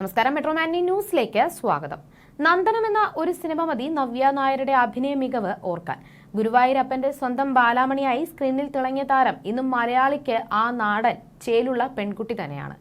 നമസ്കാരം. മെട്രോമാനി ന്യൂസിലേക്ക് സ്വാഗതം. നന്ദനം എന്ന ഒരു സിനിമ മതി നവ്യ നായരുടെ അഭിനയ മികവ് ഓർക്കാൻ. ഗുരുവായൂരപ്പന്റെ സ്വന്തം ബാലാമണിയായി സ്ക്രീനിൽ തിളങ്ങിയ താരം ഇന്നും മലയാളിക്ക് ആ നാടൻ ചേലുള്ള പെൺകുട്ടി തന്നെയാണ്.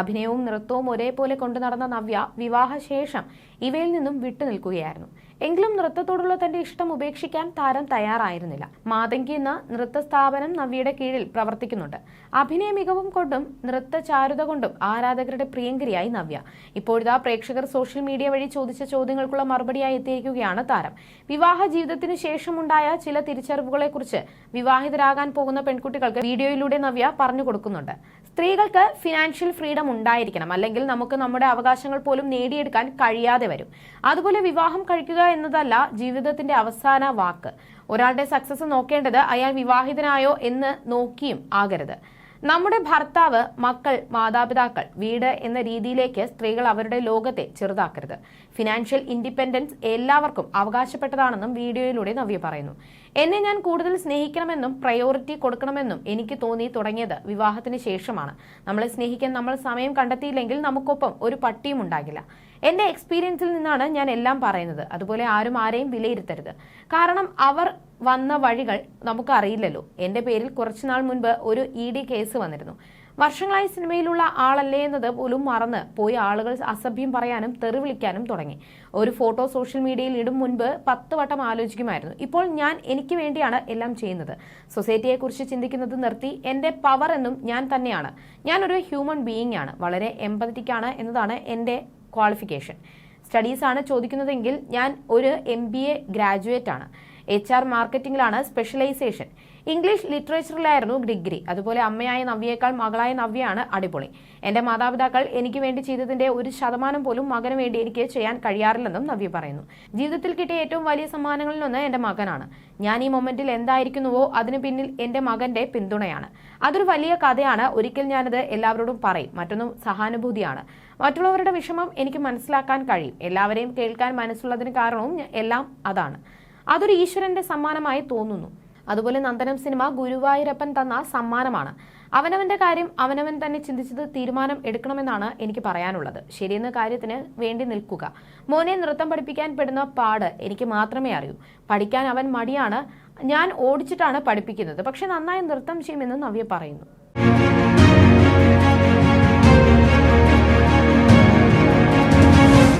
അഭിനയവും നൃത്തവും ഒരേപോലെ കൊണ്ടു നടന്ന നവ്യ വിവാഹശേഷം ഇവയിൽ നിന്നും വിട്ടുനിൽക്കുകയായിരുന്നു എങ്കിലും നൃത്തത്തോടുള്ള തന്റെ ഇഷ്ടം ഉപേക്ഷിക്കാൻ താരം തയ്യാറായിരുന്നില്ല. മാതങ്കി എന്ന നൃത്ത സ്ഥാപനം നവ്യയുടെ കീഴിൽ പ്രവർത്തിക്കുന്നുണ്ട്. അഭിനയ മികവും കൊണ്ടും നൃത്ത ചാരുത കൊണ്ടും ആരാധകരുടെ പ്രിയങ്കരിയായി നവ്യ. ഇപ്പോഴിതാ പ്രേക്ഷകർ സോഷ്യൽ മീഡിയ വഴി ചോദിച്ച ചോദ്യങ്ങൾക്കുള്ള മറുപടിയായി എത്തിയിരിക്കുകയാണ് താരം. വിവാഹ ജീവിതത്തിനു ശേഷമുണ്ടായ ചില തിരിച്ചറിവുകളെക്കുറിച്ച് വിവാഹിതരാകാൻ പോകുന്ന പെൺകുട്ടികൾക്ക് വീഡിയോയിലൂടെ നവ്യ പറഞ്ഞു കൊടുക്കുന്നുണ്ട്. സ്ത്രീകൾക്ക് ഫിനാൻഷ്യൽ ഫ്രീഡം ഉണ്ടായിരിക്കണം. അല്ലെങ്കിൽ നമുക്ക് നമ്മുടെ അവകാശങ്ങൾ പോലും നേടിയെടുക്കാൻ കഴിയാതെ വരും. അതുപോലെ വിവാഹം കഴിക്കുക എന്നതല്ല ജീവിതത്തിന്റെ അവസാന വാക്ക്. ഒരാളുടെ സക്സസ് നോക്കേണ്ടത് അയാൾ വിവാഹിതനായോ എന്ന് നോക്കിയും ആകരുത്. നമ്മുടെ ഭർത്താവ് മക്കൾ മാതാപിതാക്കൾ വീട് എന്ന രീതിയിലേക്ക് സ്ത്രീകൾ അവരുടെ ലോകത്തെ ചെറുതാക്കരുത്. ഫിനാൻഷ്യൽ ഇൻഡിപെൻഡൻസ് എല്ലാവർക്കും അവകാശപ്പെട്ടതാണെന്നും വീഡിയോയിലൂടെ നവ്യ പറയുന്നു. എന്നെ ഞാൻ കൂടുതൽ സ്നേഹിക്കണമെന്നും പ്രയോറിറ്റി കൊടുക്കണമെന്നും എനിക്ക് തോന്നി തുടങ്ങിയത് വിവാഹത്തിന് ശേഷമാണ്. നമ്മളെ സ്നേഹിക്കാൻ നമ്മൾ സമയം കണ്ടെത്തിയില്ലെങ്കിൽ നമുക്കൊപ്പം ഒരു പട്ടിയും ഉണ്ടാകില്ല. എന്റെ എക്സ്പീരിയൻസിൽ നിന്നാണ് ഞാൻ എല്ലാം പറയുന്നത്. അതുപോലെ ആരും ആരെയും വിലയിരുത്തരുത്. കാരണം അവർ വന്ന വഴികൾ നമുക്ക് അറിയില്ലല്ലോ എന്റെ പേരിൽ കുറച്ചുനാൾ മുൻപ് ഒരു ഇ ഡി കേസ് വന്നിരുന്നു. വർഷങ്ങളായി സിനിമയിലുള്ള ആളല്ലേ എന്നത് പോലും മറന്ന് പോയി ആളുകൾ അസഭ്യം പറയാനും തെറി വിളിക്കാനും തുടങ്ങി. ഒരു ഫോട്ടോ സോഷ്യൽ മീഡിയയിൽ ഇടും മുൻപ് പത്ത് വട്ടം ആലോചിക്കുമായിരുന്നു. ഇപ്പോൾ ഞാൻ എനിക്ക് വേണ്ടിയാണ് എല്ലാം ചെയ്യുന്നത്. സൊസൈറ്റിയെക്കുറിച്ച് ചിന്തിക്കുന്നത് നിർത്തി എന്റെ പവർ എന്നും ഞാൻ തന്നെയാണ്. ഞാനൊരു ഹ്യൂമൻ ബീയിങ് ആണ് വളരെ എമ്പതറ്റിക് ആണ് എന്നതാണ് എന്റെ ക്വാളിഫിക്കേഷൻ. സ്റ്റഡീസ് ആണ് ചോദിക്കുന്നതെങ്കിൽ ഞാൻ ഒരു എം ബി എ ഗ്രാജുവേറ്റ് ആണ് എച്ച് ആർ മാർക്കറ്റിംഗിലാണ് സ്പെഷ്യലൈസേഷൻ ഇംഗ്ലീഷ് ലിറ്ററേച്ചറിലായിരുന്നു ഡിഗ്രി അതുപോലെ അമ്മയായ നവ്യേക്കാൾ മകളായ നവ്യയാണ് അടിപൊളി. എന്റെ മാതാപിതാക്കൾ എനിക്ക് വേണ്ടി ചെയ്തതിന്റെ ഒരു ശതമാനം പോലും മകന് വേണ്ടി എനിക്ക് ചെയ്യാൻ കഴിയാറില്ലെന്നും നവ്യ പറയുന്നു. ജീവിതത്തിൽ കിട്ടിയ ഏറ്റവും വലിയ സമ്മാനങ്ങളിൽ സമ്മാനങ്ങളിലൊന്ന് എന്റെ മകനാണ്. ഞാൻ ഈ മൊമെന്റിൽ എന്തായിരിക്കുന്നുവോ അതിന് പിന്നിൽ എന്റെ മകന്റെ പിന്തുണയാണ്. അതൊരു വലിയ കഥയാണ്. ഒരിക്കൽ ഞാനത് എല്ലാവരോടും പറയും. മറ്റൊന്നും സഹാനുഭൂതിയാണ്. മറ്റുള്ളവരുടെ വിഷമം എനിക്ക് മനസ്സിലാക്കാൻ കഴിയും. എല്ലാവരെയും കേൾക്കാൻ മനസ്സുള്ളതിന് കാരണവും എല്ലാം അതാണ്. അതൊരു ഈശ്വരന്റെ സമ്മാനമായി തോന്നുന്നു. അതുപോലെ നന്ദനം സിനിമ ഗുരുവായൂരപ്പൻ തന്ന സമ്മാനമാണ്. അവനവന്റെ കാര്യം അവനവൻ തന്നെ ചിന്തിച്ചത് തീരുമാനം എടുക്കണമെന്നാണ് എനിക്ക് പറയാനുള്ളത്. ശരിയെന്ന കാര്യത്തിന് വേണ്ടി നിൽക്കുക. മോനെ നൃത്തം പഠിപ്പിക്കാൻ പെടുന്ന പാട് എനിക്ക് മാത്രമേ അറിയൂ. പഠിക്കാൻ അവൻ മടിയാണ്. ഞാൻ ഓടിച്ചിട്ടാണ് പഠിപ്പിക്കുന്നത്. പക്ഷെ നന്നായി നൃത്തം ചെയ്യുമെന്ന് നവ്യ പറയുന്നു.